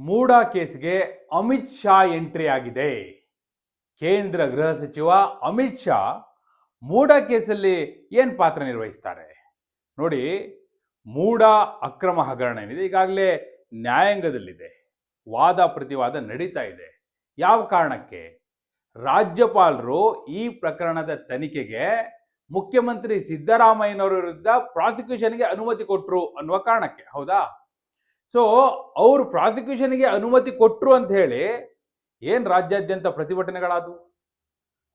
ಮೂಡ ಕೇಸ್ಗೆ ಅಮಿತ್ ಶಾ ಎಂಟ್ರಿ ಆಗಿದೆ. ಕೇಂದ್ರ ಗೃಹ ಸಚಿವ ಅಮಿತ್ ಶಾ ಮೂಡಾ ಕೇಸಲ್ಲಿ ಏನು ಪಾತ್ರ ನಿರ್ವಹಿಸ್ತಾರೆ? ನೋಡಿ, ಮೂಡಾ ಅಕ್ರಮ ಹಗರಣ ಏನಿದೆ, ಈಗಾಗಲೇ ನ್ಯಾಯಾಂಗದಲ್ಲಿದೆ. ವಾದ ಪ್ರತಿವಾದ ನಡೀತಾ ಇದೆ. ಯಾವ ಕಾರಣಕ್ಕೆ? ರಾಜ್ಯಪಾಲರು ಈ ಪ್ರಕರಣದ ತನಿಖೆಗೆ ಮುಖ್ಯಮಂತ್ರಿ ಸಿದ್ದರಾಮಯ್ಯನವರ ವಿರುದ್ಧ ಪ್ರಾಸಿಕ್ಯೂಷನ್ಗೆ ಅನುಮತಿ ಕೊಟ್ಟರು ಅನ್ನುವ ಕಾರಣಕ್ಕೆ, ಹೌದಾ? ಸೊ ಅವರು ಪ್ರಾಸಿಕ್ಯೂಷನ್ಗೆ ಅನುಮತಿ ಕೊಟ್ಟರು ಅಂತ ಹೇಳಿ ಏನು ರಾಜ್ಯಾದ್ಯಂತ ಪ್ರತಿಭಟನೆಗಳಾದವು?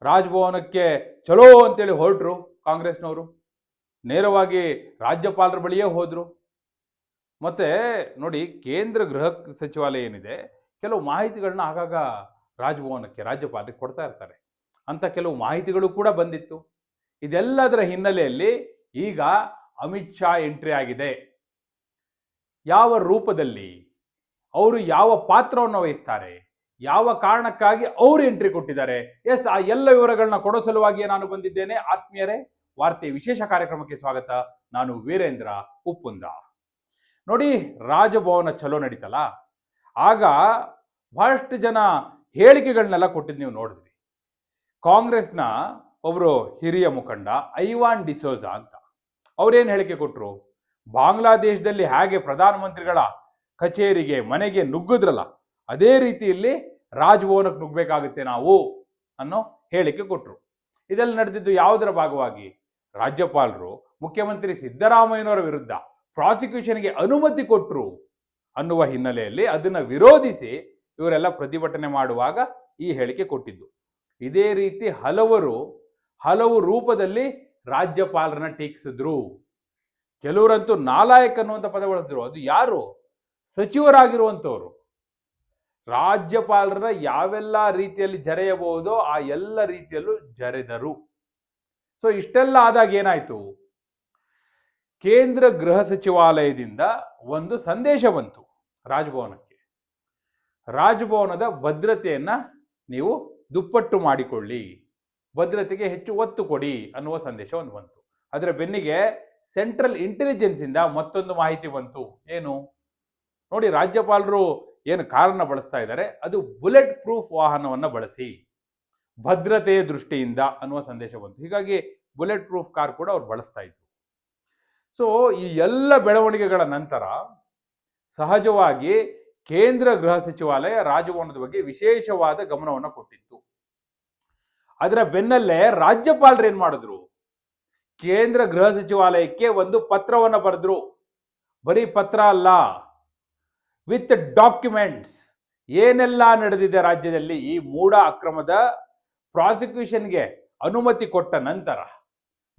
ರಾಜಭವನಕ್ಕೆ ಚಲೋ ಅಂತೇಳಿ ಹೊರಟರು ಕಾಂಗ್ರೆಸ್ನವರು. ನೇರವಾಗಿ ರಾಜ್ಯಪಾಲರ ಬಳಿಯೇ ಹೋದರು. ಮತ್ತು ನೋಡಿ ಕೇಂದ್ರ ಗೃಹ ಸಚಿವಾಲಯ ಏನಿದೆ, ಕೆಲವು ಮಾಹಿತಿಗಳನ್ನ ಆಗಾಗ ರಾಜಭವನಕ್ಕೆ ರಾಜ್ಯಪಾಲರಿಗೆ ಕೊಡ್ತಾ ಇರ್ತಾರೆ. ಅಂತ ಕೆಲವು ಮಾಹಿತಿಗಳು ಕೂಡ ಬಂದಿತ್ತು. ಇದೆಲ್ಲದರ ಹಿನ್ನೆಲೆಯಲ್ಲಿ ಈಗ ಅಮಿತ್ ಶಾ ಎಂಟ್ರಿ ಆಗಿದೆ. ಯಾವ ರೂಪದಲ್ಲಿ ಅವರು ಯಾವ ಪಾತ್ರವನ್ನು ವಹಿಸ್ತಾರೆ, ಯಾವ ಕಾರಣಕ್ಕಾಗಿ ಅವರು ಎಂಟ್ರಿ ಕೊಟ್ಟಿದ್ದಾರೆ ಎಸ್ ಆ ಎಲ್ಲ ವಿವರಗಳನ್ನ ಕೊಡೋ ಸಲುವಾಗಿಯೇ ನಾನು ಬಂದಿದ್ದೇನೆ. ಆತ್ಮೀಯರೇ, ವಾರ್ತೆ ವಿಶೇಷ ಕಾರ್ಯಕ್ರಮಕ್ಕೆ ಸ್ವಾಗತ. ನಾನು ವೀರೇಂದ್ರ ಉಪ್ಪುಂದ. ನೋಡಿ, ರಾಜಭವನ ಚಲೋ ನಡೀತಲ್ಲ? ಆಗ ಬಹಳಷ್ಟು ಜನ ಹೇಳಿಕೆಗಳನ್ನೆಲ್ಲ ಕೊಟ್ಟಿದ್ದು ನೀವು ನೋಡಿದ್ರಿ. ಕಾಂಗ್ರೆಸ್ನ ಒಬ್ಬರು ಹಿರಿಯ ಮುಖಂಡ, ಐವಾನ್ ಡಿಸೋಜಾ ಅಂತ. ಅವ್ರೇನು ಹೇಳಿಕೆ ಕೊಟ್ಟರು ಬಾಂಗ್ಲಾದೇಶದಲ್ಲಿ ಹೇಗೆ ಪ್ರಧಾನಮಂತ್ರಿಗಳ ಕಚೇರಿಗೆ ಮನೆಗೆ ನುಗ್ಗಿದ್ರಲ್ಲ, ಅದೇ ರೀತಿಯಲ್ಲಿ ರಾಜಭವನಕ್ಕೆ ನುಗ್ಗಬೇಕಾಗುತ್ತೆ ನಾವು ಅನ್ನೋ ಹೇಳಿಕೆ ಕೊಟ್ಟರು ಇದೆಲ್ಲ ನಡೆದಿದ್ದು ಯಾವುದರ ಭಾಗವಾಗಿ? ರಾಜ್ಯಪಾಲರು, ಮುಖ್ಯಮಂತ್ರಿ ಸಿದ್ದರಾಮಯ್ಯನವರ ವಿರುದ್ಧ ಪ್ರಾಸಿಕ್ಯೂಷನ್ಗೆ ಅನುಮತಿ ಕೊಟ್ಟರು ಅನ್ನುವ ಹಿನ್ನೆಲೆಯಲ್ಲಿ ಅದನ್ನು ವಿರೋಧಿಸಿ ಇವರೆಲ್ಲ ಪ್ರತಿಭಟನೆ ಮಾಡುವಾಗ ಈ ಹೇಳಿಕೆ ಕೊಟ್ಟಿದ್ದು. ಇದೇ ರೀತಿ ಹಲವರು, ಹಲವು ರೂಪದಲ್ಲಿ ರಾಜ್ಯಪಾಲರನ್ನ ಟೀಕಿಸಿದ್ರು. ಕೆಲವರಂತೂ ನಾಲಾಯಕ್ ಅನ್ನುವಂಥ ಪದ ಬಳಸಿದ್ರು ಅದು ಯಾರು? ಸಚಿವರಾಗಿರುವಂಥವ್ರು. ರಾಜ್ಯಪಾಲರ ಯಾವೆಲ್ಲ ರೀತಿಯಲ್ಲಿ ಜರೆಯಬಹುದೋ ಆ ಎಲ್ಲ ರೀತಿಯಲ್ಲೂ ಜರೆದರು. ಸೊ ಇಷ್ಟೆಲ್ಲ ಆದಾಗ ಏನಾಯ್ತು? ಕೇಂದ್ರ ಗೃಹ ಸಚಿವಾಲಯದಿಂದ ಒಂದು ಸಂದೇಶ ಬಂತು ರಾಜಭವನಕ್ಕೆ. ರಾಜಭವನದ ಭದ್ರತೆಯನ್ನು ನೀವು ದುಪ್ಪಟ್ಟು ಮಾಡಿಕೊಳ್ಳಿ. ಭದ್ರತೆಗೆ ಹೆಚ್ಚು ಒತ್ತು ಕೊಡಿ ಅನ್ನುವ ಸಂದೇಶ ಒಂದು ಬಂತು. ಅದರ ಬೆನ್ನಿಗೆ ಸೆಂಟ್ರಲ್ ಇಂಟೆಲಿಜೆನ್ಸ್ ಇಂದ ಮತ್ತೊಂದು ಮಾಹಿತಿ ಬಂತು. ಏನು? ನೋಡಿ, ರಾಜ್ಯಪಾಲರು ಏನು ಕಾರನ್ನ ಬಳಸ್ತಾ ಇದ್ದಾರೆ? ಅದು ಬುಲೆಟ್ ಪ್ರೂಫ್ ವಾಹನವನ್ನು ಬಳಸಿ. ಭದ್ರತೆಯ ದೃಷ್ಟಿಯಿಂದ ಅನ್ನುವ ಸಂದೇಶ ಬಂತು. ಹೀಗಾಗಿ ಬುಲೆಟ್ ಪ್ರೂಫ್ ಕಾರ್ ಕೂಡ ಅವ್ರು ಬಳಸ್ತಾ ಇದ್ರು. ಸೊ ಈ ಎಲ್ಲ ಬೆಳವಣಿಗೆಗಳ ನಂತರ ಸಹಜವಾಗಿ ಕೇಂದ್ರ ಗೃಹ ಸಚಿವಾಲಯ ರಾಜಭವನದ ಬಗ್ಗೆ ವಿಶೇಷವಾದ ಗಮನವನ್ನು ಕೊಟ್ಟಿತ್ತು. ಅದರ ಬೆನ್ನಲ್ಲೇ ರಾಜ್ಯಪಾಲರು ಏನ್ ಮಾಡಿದ್ರು? ಕೇಂದ್ರ ಗೃಹ ಸಚಿವಾಲಯಕ್ಕೆ ಒಂದು ಪತ್ರವನ್ನು ಬರೆದ್ರು. ಬರೀ ಪತ್ರ ಅಲ್ಲ, ವಿತ್ ಡಾಕ್ಯುಮೆಂಟ್ಸ್. ಏನೆಲ್ಲ ನಡೆದಿದೆ ರಾಜ್ಯದಲ್ಲಿ ಈ ಮೂಢ ಅಕ್ರಮದ ಪ್ರಾಸಿಕ್ಯೂಷನ್ಗೆ ಅನುಮತಿ ಕೊಟ್ಟ ನಂತರ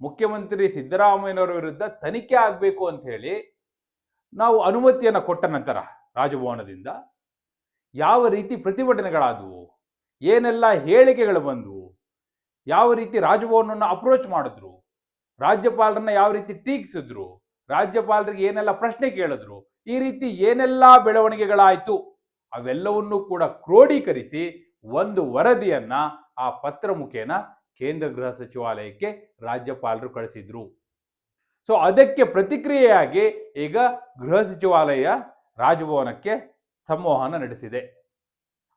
ಮುಖ್ಯಮಂತ್ರಿ ಸಿದ್ದರಾಮಯ್ಯನವರ ವಿರುದ್ಧ ತನಿಖೆ ಆಗಬೇಕು ಅಂತ ಹೇಳಿ ನಾವು ಅನುಮತಿಯನ್ನು ಕೊಟ್ಟ ನಂತರ ರಾಜಭವನದಿಂದ ಯಾವ ರೀತಿ ಪ್ರತಿಭಟನೆಗಳಾದವು, ಏನೆಲ್ಲ ಹೇಳಿಕೆಗಳು ಬಂದವು, ಯಾವ ರೀತಿ ರಾಜಭವನವನ್ನು ಅಪ್ರೋಚ್ ಮಾಡಿದ್ರು ರಾಜ್ಯಪಾಲರನ್ನ ಯಾವ ರೀತಿ ಟೀಕಿಸಿದ್ರು, ರಾಜ್ಯಪಾಲರಿಗೆ ಏನೆಲ್ಲ ಪ್ರಶ್ನೆ ಕೇಳಿದ್ರು, ಈ ರೀತಿ ಏನೆಲ್ಲ ಬೆಳವಣಿಗೆಗಳಾಯಿತು, ಅವೆಲ್ಲವನ್ನೂ ಕೂಡ ಕ್ರೋಢೀಕರಿಸಿ ಒಂದು ವರದಿಯನ್ನ ಆ ಪತ್ರ ಮುಖೇನ ಕೇಂದ್ರ ಗೃಹ ಸಚಿವಾಲಯಕ್ಕೆ ರಾಜ್ಯಪಾಲರು ಕಳಿಸಿದ್ರು. ಸೊ ಅದಕ್ಕೆ ಪ್ರತಿಕ್ರಿಯೆಯಾಗಿ ಈಗ ಗೃಹ ಸಚಿವಾಲಯ ರಾಜಭವನಕ್ಕೆ ಸಂವಹನ ನಡೆಸಿದೆ.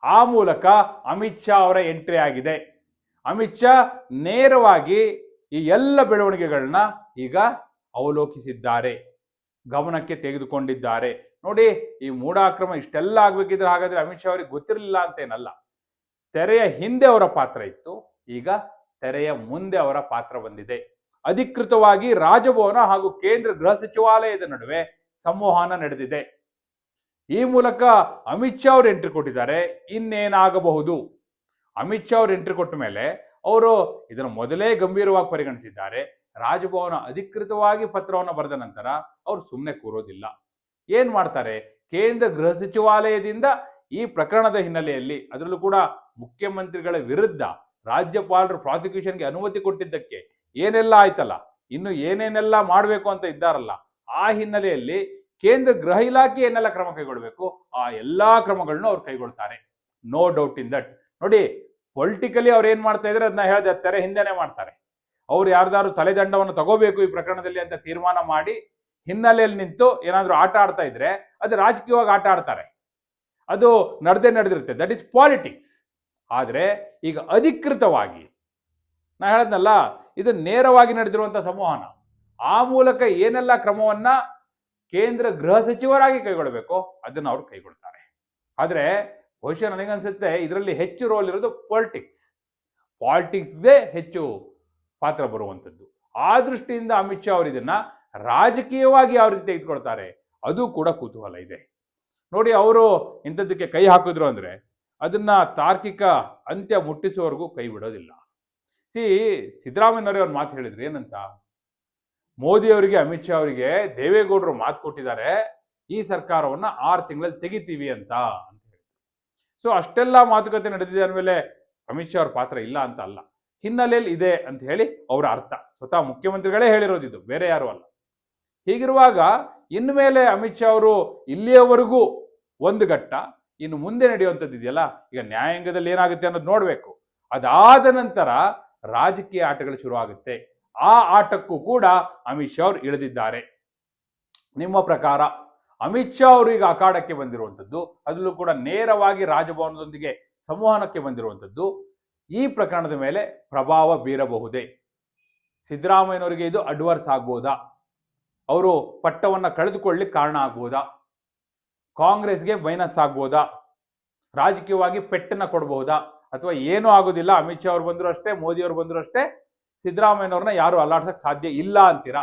ಆ ಮೂಲಕ ಅಮಿತ್ ಶಾ ಅವರ ಎಂಟ್ರಿ ಆಗಿದೆ. ಅಮಿತ್ ಶಾ ನೇರವಾಗಿ ಈ ಎಲ್ಲ ಬೆಳವಣಿಗೆಗಳನ್ನ ಈಗ ಅವಲೋಕಿಸಿದ್ದಾರೆ, ಗಮನಕ್ಕೆ ತೆಗೆದುಕೊಂಡಿದ್ದಾರೆ. ನೋಡಿ, ಈ ಮೂಢಾಕ್ರಮ ಇಷ್ಟೆಲ್ಲ ಆಗ್ಬೇಕಿದ್ರೆ ಹಾಗಾದ್ರೆ ಅಮಿತ್ ಶಾ ಅವರಿಗೆ ಗೊತ್ತಿರಲಿಲ್ಲ ಅಂತೇನಲ್ಲ. ತೆರೆಯ ಹಿಂದೆ ಅವರ ಪಾತ್ರ ಇತ್ತು, ಈಗ ತೆರೆಯ ಮುಂದೆ ಅವರ ಪಾತ್ರ ಬಂದಿದೆ. ಅಧಿಕೃತವಾಗಿ ರಾಜಭವನ ಹಾಗೂ ಕೇಂದ್ರ ಗೃಹ ಸಚಿವಾಲಯದ ನಡುವೆ ಸಂವಹನ ನಡೆದಿದೆ. ಈ ಮೂಲಕ ಅಮಿತ್ ಶಾ ಅವರು ಎಂಟ್ರಿ ಕೊಟ್ಟಿದ್ದಾರೆ, ಇನ್ನೇನಾಗಬಹುದು? ಅಮಿತ್ ಶಾ ಅವರು ಎಂಟ್ರಿ ಕೊಟ್ಟ ಮೇಲೆ ಅವರು ಇದನ್ನು ಮೊದಲೇ ಗಂಭೀರವಾಗಿ ಪರಿಗಣಿಸಿದ್ದಾರೆ. ರಾಜಭವನ ಅಧಿಕೃತವಾಗಿ ಪತ್ರವನ್ನು ಬರೆದ ನಂತರ ಅವರು ಸುಮ್ಮನೆ ಕೂರೋದಿಲ್ಲ. ಏನ್ ಮಾಡ್ತಾರೆ? ಕೇಂದ್ರ ಗೃಹ ಸಚಿವಾಲಯದಿಂದ ಈ ಪ್ರಕರಣದ ಹಿನ್ನೆಲೆಯಲ್ಲಿ ಅದರಲ್ಲೂ ಕೂಡ ಮುಖ್ಯಮಂತ್ರಿಗಳ ವಿರುದ್ಧ ರಾಜ್ಯಪಾಲರು ಪ್ರಾಸಿಕ್ಯೂಷನ್ಗೆ ಅನುಮತಿ ಕೊಟ್ಟಿದ್ದಕ್ಕೆ ಏನೆಲ್ಲ ಆಯ್ತಲ್ಲ? ಇನ್ನು ಏನೇನೆಲ್ಲ ಮಾಡಬೇಕು ಅಂತ ಇದ್ದಾರಲ್ಲ? ಆ ಹಿನ್ನೆಲೆಯಲ್ಲಿ ಕೇಂದ್ರ ಗೃಹ ಇಲಾಖೆ ಏನೆಲ್ಲ ಕ್ರಮ ಕೈಗೊಳ್ಳಬೇಕು ಆ ಎಲ್ಲಾ ಕ್ರಮಗಳನ್ನು ಅವ್ರು ಕೈಗೊಳ್ತಾರೆ. ನೋ ಡೌಟ್ ಇನ್ ದಟ್ ನೋಡಿ ಪೊಲಿಟಿಕಲಿ ಅವ್ರು ಏನ್ ಮಾಡ್ತಾ ಇದ್ರೆ ಅದನ್ನ ಹೇಳಿದೆ, ತೆರೆ ಹಿಂದೆನೆ ಮಾಡ್ತಾರೆ. ಅವ್ರು ಯಾರ್ದಾರು ತಲೆದಂಡವನ್ನು ತಗೋಬೇಕು ಈ ಪ್ರಕರಣದಲ್ಲಿ ಅಂತ ತೀರ್ಮಾನ ಮಾಡಿ ಹಿನ್ನೆಲೆಯಲ್ಲಿ ನಿಂತು ಏನಾದರೂ ಆಟ ಆಡ್ತಾ ಇದ್ರೆ ಅದು ರಾಜಕೀಯವಾಗಿ ಆಟ ಆಡ್ತಾರೆ. ಅದು ನಡೆದೇ ನಡೆದಿರುತ್ತೆ. ದಟ್ ಈಸ್ ಪಾಲಿಟಿಕ್ಸ್ ಆದರೆ ಈಗ ಅಧಿಕೃತವಾಗಿ ನಾ ಹೇಳದ್ನಲ್ಲ, ಇದು ನೇರವಾಗಿ ನಡೆದಿರುವಂಥ ಸಂವಹನ. ಆ ಮೂಲಕ ಏನೆಲ್ಲ ಕ್ರಮವನ್ನ ಕೇಂದ್ರ ಗೃಹ ಸಚಿವರಾಗಿ ಕೈಗೊಳ್ಳಬೇಕು ಅದನ್ನು ಅವ್ರು ಕೈಗೊಳ್ತಾರೆ. ಆದರೆ ಬಹುಶಃ ನನಗನ್ಸುತ್ತೆ ಇದರಲ್ಲಿ ಹೆಚ್ಚು ರೋಲ್ ಇರೋದು ಪಾಲಿಟಿಕ್ಸ್ ಪಾಲಿಟಿಕ್ಸ್ದೇ ಹೆಚ್ಚು ಪಾತ್ರ ಬರುವಂಥದ್ದು. ಆ ದೃಷ್ಟಿಯಿಂದ ಅಮಿತ್ ಶಾ ಅವರು ಇದನ್ನ ರಾಜಕೀಯವಾಗಿ ಯಾವ ರೀತಿ ತೆಗೆದುಕೊಳ್ತಾರೆ, ಅದು ಕೂಡ ಕುತೂಹಲ ಇದೆ. ನೋಡಿ, ಅವರು ಇಂಥದ್ದಕ್ಕೆ ಕೈ ಹಾಕಿದ್ರು ಅಂದ್ರೆ ಅದನ್ನ ತಾರ್ಕಿಕ ಅಂತ್ಯ ಮುಟ್ಟಿಸುವವರೆಗೂ ಕೈ ಬಿಡೋದಿಲ್ಲ. ಸಿ, ಸಿದ್ದರಾಮಯ್ಯನವರೇ ಅವ್ರು ಮಾತು ಹೇಳಿದ್ರು, ಏನಂತ? ಮೋದಿ ಅವರಿಗೆ, ಅಮಿತ್ ಶಾ ಅವರಿಗೆ ದೇವೇಗೌಡರು ಮಾತು ಕೊಟ್ಟಿದ್ದಾರೆ, ಈ ಸರ್ಕಾರವನ್ನ ಆರು ತಿಂಗಳಲ್ಲಿ ತೆಗಿತೀವಿ ಅಂತ. ಸೊ ಅಷ್ಟೆಲ್ಲ ಮಾತುಕತೆ ನಡೆದಿದೆ ಅಂದಮೇಲೆ ಅಮಿತ್ ಶಾ ಅವ್ರ ಪಾತ್ರ ಇಲ್ಲ ಅಂತ ಅಲ್ಲ. ಹಿನ್ನೆಲೆಯಲ್ಲಿ ಇದೆ ಅಂತ ಹೇಳಿ ಅವರ ಅರ್ಥ. ಸ್ವತಃ ಮುಖ್ಯಮಂತ್ರಿಗಳೇ ಹೇಳಿರೋದು ಇದು, ಬೇರೆ ಯಾರು ಅಲ್ಲ. ಹೀಗಿರುವಾಗ ಇನ್ಮೇಲೆ ಅಮಿತ್ ಶಾ ಅವರು ಇಲ್ಲಿಯವರೆಗೂ ಒಂದು ಘಟ್ಟ, ಇನ್ನು ಮುಂದೆ ನಡೆಯುವಂಥದ್ದು ಇದೆಯಲ್ಲ, ಈಗ ನ್ಯಾಯಾಂಗದಲ್ಲಿ ಏನಾಗುತ್ತೆ ಅನ್ನೋದು ನೋಡಬೇಕು. ಅದಾದ ನಂತರ ರಾಜಕೀಯ ಆಟಗಳು ಶುರುವಾಗುತ್ತೆ. ಆ ಆಟಕ್ಕೂ ಕೂಡ ಅಮಿತ್ ಶಾ ಅವರು ಇಳಿದಿದ್ದಾರೆ. ನಿಮ್ಮ ಪ್ರಕಾರ? ಅಮಿತ್ ಶಾ ಅವರು ಈಗ ಅಖಾಡಕ್ಕೆ ಬಂದಿರುವಂಥದ್ದು, ಅದರಲ್ಲೂ ಕೂಡ ನೇರವಾಗಿ ರಾಜಭವನದೊಂದಿಗೆ ಸಂವಹನಕ್ಕೆ ಬಂದಿರುವಂಥದ್ದು, ಈ ಪ್ರಕರಣದ ಮೇಲೆ ಪ್ರಭಾವ ಬೀರಬಹುದೇ? ಸಿದ್ದರಾಮಯ್ಯನವರಿಗೆ ಇದು ಅಡ್ವರ್ಸ್ ಆಗ್ಬೋದಾ? ಅವರು ಪಟ್ಟವನ್ನು ಕಳೆದುಕೊಳ್ಳಿಕ್ಕೆ ಕಾರಣ ಆಗ್ಬೋದಾ? ಕಾಂಗ್ರೆಸ್ಗೆ ಮೈನಸ್ ಆಗ್ಬೋದಾ? ರಾಜಕೀಯವಾಗಿ ಪೆಟ್ಟನ್ನು ಕೊಡಬಹುದಾ? ಅಥವಾ ಏನೂ ಆಗೋದಿಲ್ಲ, ಅಮಿತ್ ಶಾ ಅವ್ರು ಬಂದರೂ ಅಷ್ಟೇ, ಮೋದಿ ಅವರು ಬಂದ್ರು ಅಷ್ಟೇ, ಸಿದ್ದರಾಮಯ್ಯನವ್ರನ್ನ ಯಾರು ಅಲ್ಲಾಡ್ಸೋಕ್ಕೆ ಸಾಧ್ಯ ಇಲ್ಲ ಅಂತೀರಾ?